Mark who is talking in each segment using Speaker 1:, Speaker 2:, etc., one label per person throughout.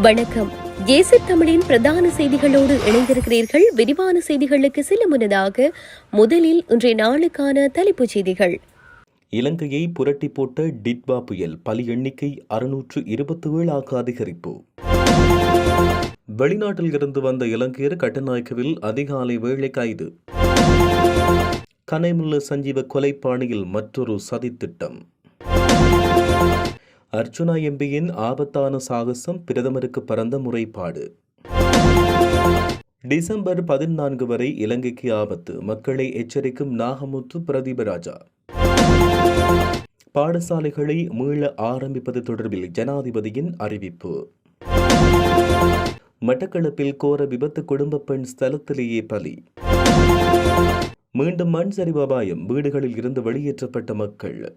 Speaker 1: வணக்கம். ஏசி தமிழின் பிரதான செய்திகளோடு இணைந்திருக்கிறீர்கள். விரிவான செய்திகளுக்கு செல்ல முன்னதாக முதலில் இன்றைய நாளுக்கான தலைப்புச் செய்திகள்.
Speaker 2: இலங்கையை புரட்டி போட்ட டிட்வா புயல் பலி எண்ணிக்கை அறுநூற்று இருபத்தி ஏழாக அதிகரிப்பு. வெளிநாட்டில் இருந்து வந்த இலங்கையர் கட்டநாயக்கவில் அதிகாலை வேளை கைது. கனைமுல்ல சஞ்சீவ கொலைப்பாணியில் மற்றொரு சதித்திட்டம். அர்ச்சுனா எம்பியின் ஆபத்தான சாகசம் பிரதமருக்கு பரந்த முறைப்பாடு. டிசம்பர் பதினான்கு வரை இலங்கைக்கு ஆபத்து. மக்களை எச்சரிக்கும் நாகமுத்து பிரதீபராஜா. பாடசாலைகளை மீள ஆரம்பிப்பது தொடர்பில் ஜனாதிபதியின் அறிவிப்பு. மட்டக்களப்பில் கோர விபத்து குடும்ப பெண் ஸ்தலத்திலேயே பலி. மீண்டும் மண் சரிவு அபாயம். வீடுகளில் இருந்து வெளியேற்றப்பட்ட மக்கள்.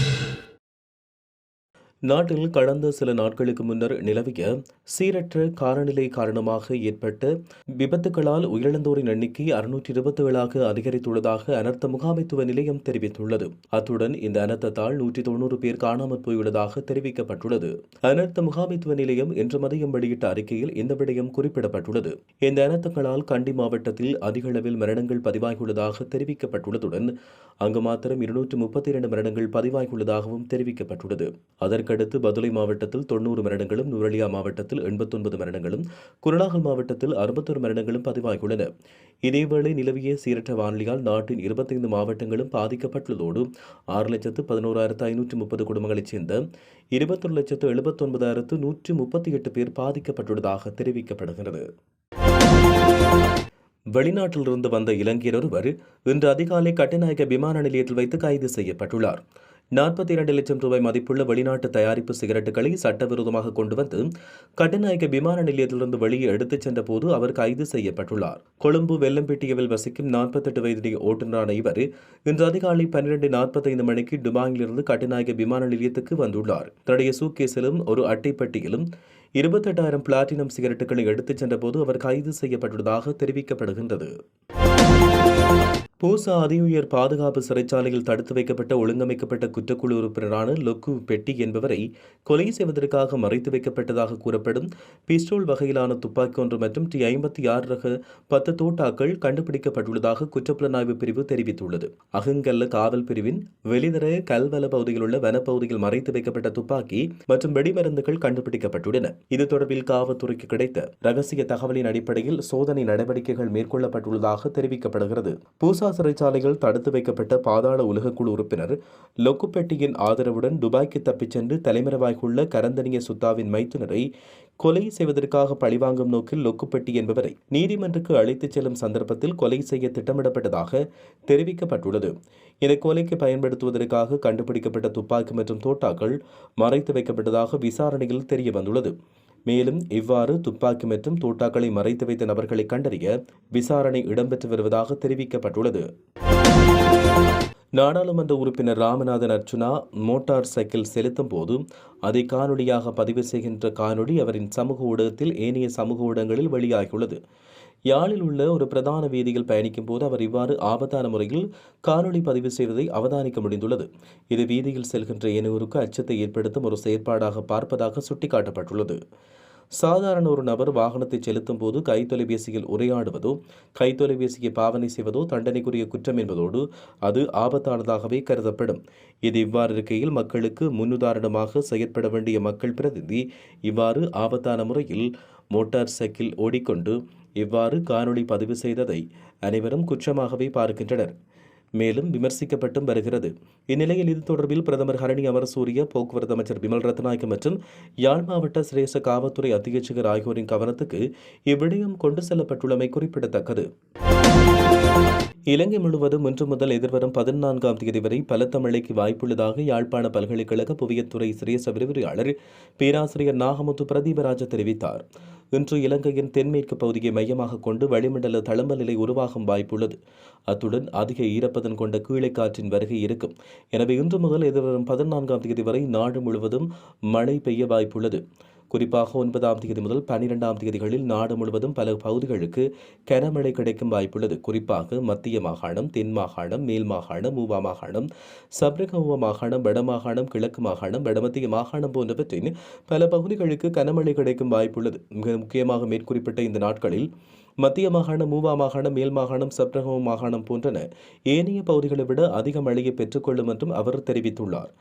Speaker 2: நாட்டில் கடந்த சில நாட்களுக்கு முன்னர் நிலவிய சீரற்ற காலநிலை காரணமாக ஏற்பட்ட விபத்துகளால் உயிரிழந்தோரின் எண்ணிக்கை அறுநூற்றி இருபத்தி ஏழாக அதிகரித்துள்ளதாக அனர்த்த முகாமைத்துவ நிலையம் தெரிவித்துள்ளது. அத்துடன் இந்த அனர்த்தத்தால் நூற்றி தொண்ணூறு பேர் காணாமற் போயுள்ளதாக தெரிவிக்கப்பட்டுள்ளது. அனர்த்த முகாமைத்துவ நிலையம் இன்று மதியம் வெளியிட்ட அறிக்கையில் இந்த விடயம் குறிப்பிடப்பட்டுள்ளது. இந்த அனர்த்தங்களால் கண்டி மாவட்டத்தில் அதிக அளவில் மரணங்கள் பதிவாகியுள்ளதாக தெரிவிக்கப்பட்டுள்ளதுடன் அங்கு மாத்திரம் இருநூற்று முப்பத்தி இரண்டு மரணங்கள் பதிவாகியுள்ளதாகவும் தெரிவிக்கப்பட்டுள்ளது. அதற்கு இதற்கடுத்து பதுளை மாவட்டத்தில் தொண்ணூறு மரணங்களும் நுரலியா மாவட்டத்தில் எண்பத்தொன்பது மரணங்களும் குருநாகல் மாவட்டத்தில் அறுபத்தொரு மரணங்களும் பதிவாகியுள்ளன. இதேவேளை நிலவிய சீரற்ற வானிலையால் நாட்டின் இருபத்தைந்து மாவட்டங்களும் பாதிக்கப்பட்டுள்ளதோடு ஆறு லட்சத்து பதினோராயிரத்து ஐநூற்று முப்பது குடும்பங்களைச் சேர்ந்த இருபத்தொரு லட்சத்து எழுபத்தொன்பதாயிரத்து நூற்று முப்பத்தி எட்டு பேர் பாதிக்கப்பட்டுள்ளதாக தெரிவிக்கப்படுகிறது. வெளிநாட்டிலிருந்து வந்த இலங்கையர் ஒருவர் இன்று அதிகாலை கட்டுநாயக்க விமான நிலையத்தில் வைத்து கைது செய்யப்பட்டுள்ளார். நாற்பத்தி இரண்டு லட்சம் ரூபாய் மதிப்புள்ள வெளிநாட்டு தயாரிப்பு சிகரெட்டுகளை சட்டவிரோதமாக கொண்டு வந்து கட்டுநாயக்க விமான நிலையத்திலிருந்து வெளியே எடுத்துச் சென்ற போது அவர் கைது செய்யப்பட்டுள்ளார். கொழும்பு வெள்ளம்பேட்டியவில் வசிக்கும் நாற்பத்தெட்டு வயதுடைய ஓட்டுநரான இவர் இன்று அதிகாலை பன்னிரண்டு நாற்பத்தைந்து மணிக்கு துபாயிலிருந்து கட்டுநாயக்க விமான நிலையத்துக்கு வந்துள்ளார். தன்னுடைய சூக்கேஸிலும் ஒரு அட்டைப்பட்டியிலும் இருபத்தெட்டாயிரம் பிளாட்டினம் சிகரெட்டுகளை எடுத்துச் சென்றபோது அவர் கைது செய்யப்பட்டுள்ளதாக தெரிவிக்கப்படுகின்றது. பூசா அதிஉயர் பாதுகாப்பு சிறைச்சாலையில் தடுத்து வைக்கப்பட்ட ஒழுங்கமைக்கப்பட்ட குற்றக்குழு உறுப்பினரான லொக்கு பெட்டி என்பவரை கொலை செய்வதற்காக மறைத்து வைக்கப்பட்டதாக கூறப்படும் பிஸ்டோல் வகையிலான துப்பாக்கி ஒன்று மற்றும் டி ஐம்பத்தி ஆறு ரக பத்து தோட்டாக்கள் கண்டுபிடிக்கப்பட்டுள்ளதாக குற்றப்புலனாய்வு பிரிவு தெரிவித்துள்ளது. அகங்கல்ல காவல் பிரிவின் வெளிதர கல்வல பகுதியில் உள்ள வனப்பகுதியில் மறைத்து வைக்கப்பட்ட துப்பாக்கி மற்றும் வெடிமருந்துகள் கண்டுபிடிக்கப்பட்டுள்ளன. இது தொடர்பில் காவல்துறைக்கு கிடைத்த ரகசிய தகவலின் அடிப்படையில் சோதனை நடவடிக்கைகள் மேற்கொள்ளப்பட்டுள்ளதாக தெரிவிக்கப்படுகிறது. பூசா சிறைச்சாலையில் தடுத்து வைக்கப்பட்ட பாதாள உலகக்குழு உறுப்பினர் லொக்குப்பெட்டியின் ஆதரவுடன் துபாய்க்கு தப்பிச் சென்று தலைமறைவாகியுள்ள கரந்தனிய சுத்தாவின் மைத்துனரை கொலை செய்வதற்காக பழிவாங்கும் நோக்கில் லொக்குப்பெட்டி என்பவரை நீதிமன்றுக்கு அழைத்துச் செல்லும் சந்தர்ப்பத்தில் கொலை செய்ய திட்டமிடப்பட்டதாக தெரிவிக்கப்பட்டுள்ளது. இந்த கொலைக்கு பயன்படுத்துவதற்காக கண்டுபிடிக்கப்பட்ட துப்பாக்கி மற்றும் தோட்டாக்கள் மறைத்து வைக்கப்பட்டதாக விசாரணையில் தெரிய வந்துள்ளது மேலும் இவ்வாறு துப்பாக்கி மற்றும் தோட்டாக்களை மறைத்து வைத்த நபர்களை கண்டறிய விசாரணை இடம்பெற்று வருவதாக தெரிவிக்கப்பட்டுள்ளது. நாடாளுமன்ற உறுப்பினர் ராமநாதன் அர்ச்சுனா மோட்டார் சைக்கிள் செலுத்தும் போது அதை காணொலியாக பதிவு செய்கின்ற காணொளி அவரின் சமூக ஊடகத்தில் ஏனைய சமூக ஊடகங்களில் வெளியாகியுள்ளது. யாழில் உள்ள ஒரு பிரதான வீதியில் பயணிக்கும் போது அவர் இவ்வாறு ஆபத்தான முறையில் காணொலி பதிவு செய்வதை அவதானிக்க முடிந்துள்ளது. இது வீதியில் செல்கின்ற இனவருக்கு அச்சத்தை ஏற்படுத்தும் ஒரு செயற்பாடாக பார்ப்பதாக சுட்டிக்காட்டப்பட்டுள்ளது. சாதாரண ஒரு நபர் வாகனத்தை செலுத்தும் போது கைத்தொலைபேசியில் உரையாடுவதோ கைத்தொலைபேசியை பாவனை செய்வதோ தண்டனைக்குரிய குற்றம் என்பதோடு அது ஆபத்தானதாகவே கருதப்படும். இது இவ்வாறு இருக்கையில் மக்களுக்கு முன்னுதாரணமாக செயற்பட வேண்டிய மக்கள் பிரதிநிதி இவ்வாறு ஆபத்தான முறையில் மோட்டார் சைக்கிள் ஓடிக்கொண்டு இவ்வாறு காணொளி பதிவு செய்ததை அனைவரும் குற்றமாகவே பார்க்கின்றனர். மேலும் விமர்சிக்கப்பட்டும் வருகிறது. இந்நிலையில் இது தொடர்பில் பிரதமர் ஹரணி அமரசூரிய போக்குவரத்து அமைச்சர் விமல் ரத்நாயக் மற்றும் யாழ் மாவட்ட சிரேச காவல்துறை அத்தியட்சகர் ஆகியோரின் கவனத்துக்கு இவ்விடயம் கொண்டு செல்லப்பட்டுள்ளமை குறிப்பிடத்தக்கது. இலங்கை முழுவதும் இன்று முதல் எதிர்வரும் பதினான்காம் தேதி வரை பலத்த மழைக்கு வாய்ப்புள்ளதாக யாழ்ப்பாண பல்கலைக்கழக புவியத்துறை சிரேச விரிவுரையாளர் பேராசிரியர் நாகமுத்து பிரதீபராஜ தெரிவித்தார். இன்று இலங்கையின் தென்மேற்கு பகுதியை மையமாக கொண்டு வளிமண்டல தளம்ப நிலை உருவாகும் வாய்ப்புள்ளது. அத்துடன் அதிக ஈரப்பதன் கொண்ட கீழைக்காற்றின் வருகை இருக்கும். எனவே இன்று முதல் எதிர்வரும் பதினான்காம் தேதி வரை நாடு முழுவதும் மழை பெய்ய வாய்ப்புள்ளது. குறிப்பாக ஒன்பதாம் தேதி முதல் பன்னிரெண்டாம் தேதிகளில் நாடு முழுவதும் பல பகுதிகளுக்கு கனமழை கிடைக்கும் வாய்ப்புள்ளது. குறிப்பாக மத்திய மாகாணம் தென் மாகாணம் மேல் மாகாணம் மூவா மாகாணம் சப்ரகமுவ மாகாணம் வடமாகாணம் கிழக்கு மாகாணம் வடமத்திய மாகாணம் போன்றவற்றின் பல பகுதிகளுக்கு கனமழை கிடைக்கும் வாய்ப்புள்ளது. மிக முக்கியமாக மேற்குறிப்பிட்ட இந்த நாட்களில் மத்திய மாகாணம் மூவா மாகாணம் மேல் மாகாணம் சப்ரகம மாகாணம் போன்றன ஏனைய பகுதிகளை விட அதிக மழையை பெற்றுக்கொள்ளும் என்றும் அவர் தெரிவித்துள்ளார்.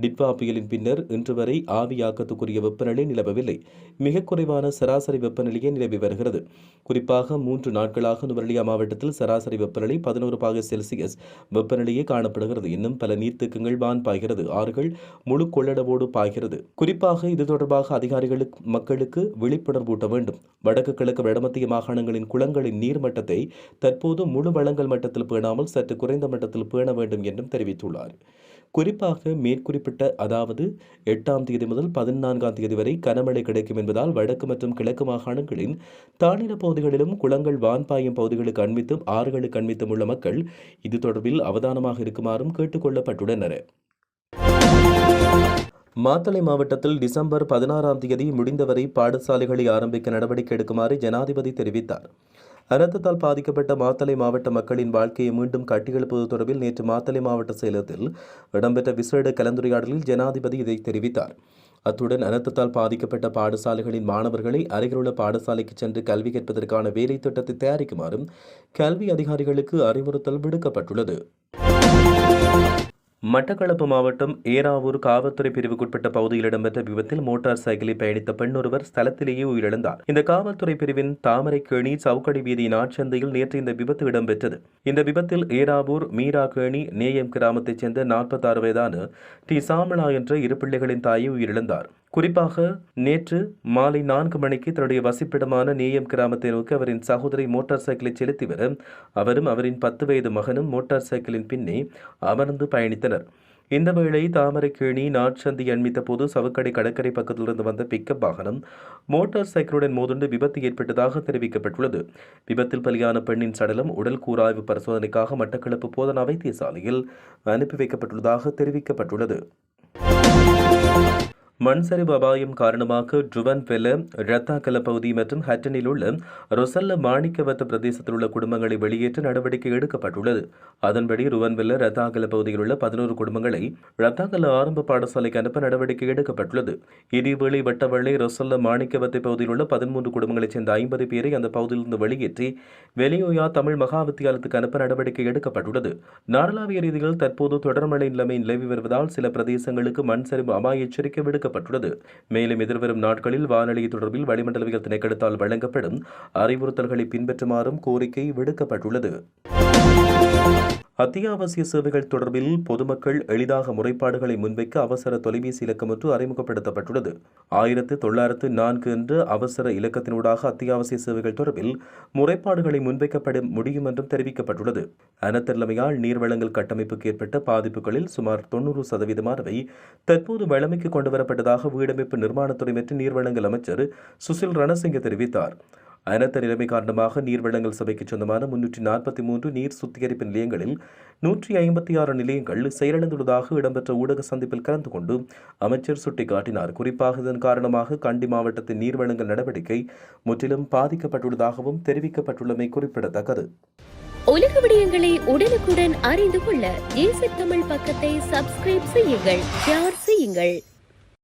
Speaker 2: டிட்வா புயலின் பின்னர் இன்று வரை ஆவியாக்கத்துக்குரிய வெப்பநிலை நிலவவில்லை. மிக குறைவான சராசரி வெப்பநிலையே நிலவி வருகிறது. குறிப்பாக மூன்று நாட்களாக நுவரெலியா மாவட்டத்தில் சராசரி வெப்பநிலை பதினோரு பாக செல்சியஸ் வெப்பநிலையே காணப்படுகிறது. இன்னும் பல நீர்த்தேக்கங்கள் வான் பாய்கிறது. ஆறுகள் முழு கொள்ளளவோடு பாய்கிறது. குறிப்பாக இது தொடர்பாக அதிகாரிகளுக்கு மக்களுக்கு விழிப்புணர்வூட்ட வேண்டும். வடக்கு கிழக்கு வடமத்திய மாகாணங்களின் குளங்களின் நீர்மட்டத்தை தற்போது முழு வளங்கள் மட்டத்தில் பேணாமல் சற்று குறைந்த மட்டத்தில் பேண வேண்டும் என்றும் தெரிவித்துள்ளார். குறிப்பாக மேற்குறிப்பிட்ட அதாவது எட்டாம் தேதி முதல் பதினான்காம் தேதி வரை கனமழை கிடைக்கும் என்பதால் வடக்கு மற்றும் கிழக்கு மாகாணங்களின் தாழ்நில பகுதிகளிலும் குளங்கள் வான் பாயும் பகுதிகளுக்கு அண்மித்தும் ஆறுகளுக்கு அண்மித்தும் உள்ள மக்கள் இது தொடர்பில் அவதானமாக இருக்குமாறும் கேட்டுக்கொள்ளப்பட்டுள்ளனர் மாத்தளை மாவட்டத்தில் டிசம்பர் பதினாறாம் தேதி முடிந்தவரை பாடசாலைகளை ஆரம்பிக்க நடவடிக்கை எடுக்குமாறு ஜனாதிபதி தெரிவித்தார். அனர்த்தத்தால் பாதிக்கப்பட்ட மாத்தளை மாவட்ட மக்களின் வாழ்க்கையை மீண்டும் கட்டியெழுப்பது தொடர்பில் நேற்று மாத்தளை மாவட்ட செயலகத்தில் இடம்பெற்ற விசேட கலந்துரையாடலில் ஜனாதிபதி இதை தெரிவித்தார். அத்துடன் அனர்த்தத்தால் பாதிக்கப்பட்ட பாடசாலைகளின் மாணவர்களை அருகிலுள்ள பாடசாலைக்கு சென்று கல்வி கற்பதற்கான வேலை திட்டத்தை தயாரிக்குமாறும் கல்வி அதிகாரிகளுக்கு அறிவுறுத்தல் விடுக்கப்பட்டுள்ளது. மட்டக்களப்பு மாவட்டம் ஏராவூர் காவல்துறை பிரிவுக்குட்பட்ட பகுதியில் இடம்பெற்ற விபத்தில் மோட்டார் சைக்கிளில் பயணித்த பெண் ஒருவர் ஸ்தலத்திலேயே உயிரிழந்தார். இந்த காவல்துறை பிரிவின் தாமரைக்கேணி சவுக்கடி வீதி நாட்சந்தையில் நேற்று இந்த விபத்து இடம்பெற்றது. இந்த விபத்தில் ஏராவூர் மீராகேணி நேயம் கிராமத்தைச் சேர்ந்த நாற்பத்தாறு வயதான டி. சாமலா என்ற இரு பிள்ளைகளின் தாயை உயிரிழந்தார். குறிப்பாக நேற்று மாலை நான்கு மணிக்கு தன்னுடைய வசிப்பிடமான நேயம் கிராமத்தை நோக்கி அவரின் சகோதரி மோட்டார் சைக்கிளை செலுத்தி வர அவரும் அவரின் பத்து வயது மகனும் மோட்டார் சைக்கிளின் பின்னே அமர்ந்து பயணித்தனர். இந்த வேளை தாமரைக்கேணி நாட்சந்தி அண்மித்த போது சவுக்கடை கடற்கரை பக்கத்திலிருந்து வந்த பிக்கப் வாகனம் மோட்டார் சைக்கிளுடன் மோதுண்டு விபத்து ஏற்பட்டதாக தெரிவிக்கப்பட்டுள்ளது. விபத்தில் பலியான பெண்ணின் சடலம் உடல் கூராய்வு பரிசோதனைக்காக மட்டக்களப்பு போதனா வைத்தியசாலையில் அனுப்பி வைக்கப்பட்டுள்ளதாக தெரிவிக்கப்பட்டுள்ளது. மண்சரிவு அபாயம் காரணமாக ட்ருவன் வெல ரத்தாக்கல பகுதி மற்றும் ஹட்டனில் உள்ள ரொசல்ல மாணிக்கவத்த பிரதேசத்தில் உள்ள குடும்பங்களை வெளியேற்ற நடவடிக்கை எடுக்கப்பட்டுள்ளது. அதன்படி ருவன்வெல்ல ரத்தாக்கல பகுதியில் உள்ள பதினோரு குடும்பங்களை ரத்தாக்கல ஆரம்ப பாடசாலைக்கு அனுப்ப நடவடிக்கை எடுக்கப்பட்டுள்ளது. இடிவேளி வட்டவள்ளி ரொசல்ல மாணிக்கவத்தை பகுதியில் உள்ள பதிமூன்று குடும்பங்களைச் சேர்ந்த ஐம்பது பேரை அந்த பகுதியிலிருந்து வெளியேற்றி வெளியோயா தமிழ் மகா வித்தியாலயத்துக்கு அனுப்ப நடவடிக்கை எடுக்கப்பட்டுள்ளது. நாடளாவிய ரீதியில் தற்போது தொடர்மழை நிலைமை நிலவி வருவதால் சில பிரதேசங்களுக்கு மண் சரிவு அபாய எச்சரிக்கை விடுக்கப்பட்டுள்ளது மேலும் எதிர்வரும் நாட்களில் வானொலி தொடர்பில் வளிமண்டலவியல் திணைக்களத்தால் வழங்கப்படும் அறிவுறுத்தல்களை பின்பற்றுமாறும் கோரிக்கை விடுக்கப்பட்டுள்ளது. அத்தியாவசிய சேவைகள் தொடர்பில் பொதுமக்கள் எளிதாக முறைப்பாடுகளை முன்வைக்க அவசர தொலைபேசி இலக்கம் ஒன்று அறிமுகப்படுத்தப்பட்டுள்ளது. ஆயிரத்து தொள்ளாயிரத்து நான்கு என்ற அவசர இலக்கத்தினூடாக அத்தியாவசிய சேவைகள் தொடர்பில் முறைப்பாடுகளை முன்வைக்கப்பட முடியும் என்றும் தெரிவிக்கப்பட்டுள்ளது. அனத்தலைமையால் நீர்வளங்கள் கட்டமைப்புக்கு ஏற்பட்ட பாதிப்புகளில் சுமார் தொன்னூறு சதவீதமானவை தற்போது வழமைக்கு கொண்டுவரப்பட்டதாக வீடமைப்பு நிர்மாணத்துறை மற்றும் நீர்வளங்கள் அமைச்சர் சுசில் ரணசிங்க தெரிவித்தார். அனர்த்த நிலைமை காரணமாக நீர்வளங்கள் சபைக்கு சொந்தமான முன்னூற்றி நாற்பத்தி மூன்று நீர் சுத்திகரிப்பு நிலையங்களில் நூற்றி ஐம்பத்தி ஆறு நிலையங்கள் செயலிழந்துள்ளதாக இடம்பெற்ற ஊடக சந்திப்பில் கலந்து கொண்டு அமைச்சர் சுட்டிக்காட்டினார். குறிப்பாக இதன் காரணமாக கண்டி மாவட்டத்தின் நீர்வளங்கள் நடவடிக்கை முற்றிலும் பாதிக்கப்பட்டுள்ளதாகவும் தெரிவிக்கப்பட்டுள்ளமை குறிப்பிடத்தக்கது.
Speaker 1: உலக விடயங்களை உடனுக்குடன் அறிந்து கொள்ள தமிழ் பக்கத்தை சப்ஸ்கிரைப் செய்யுங்கள் ஷேர் செய்யுங்கள்.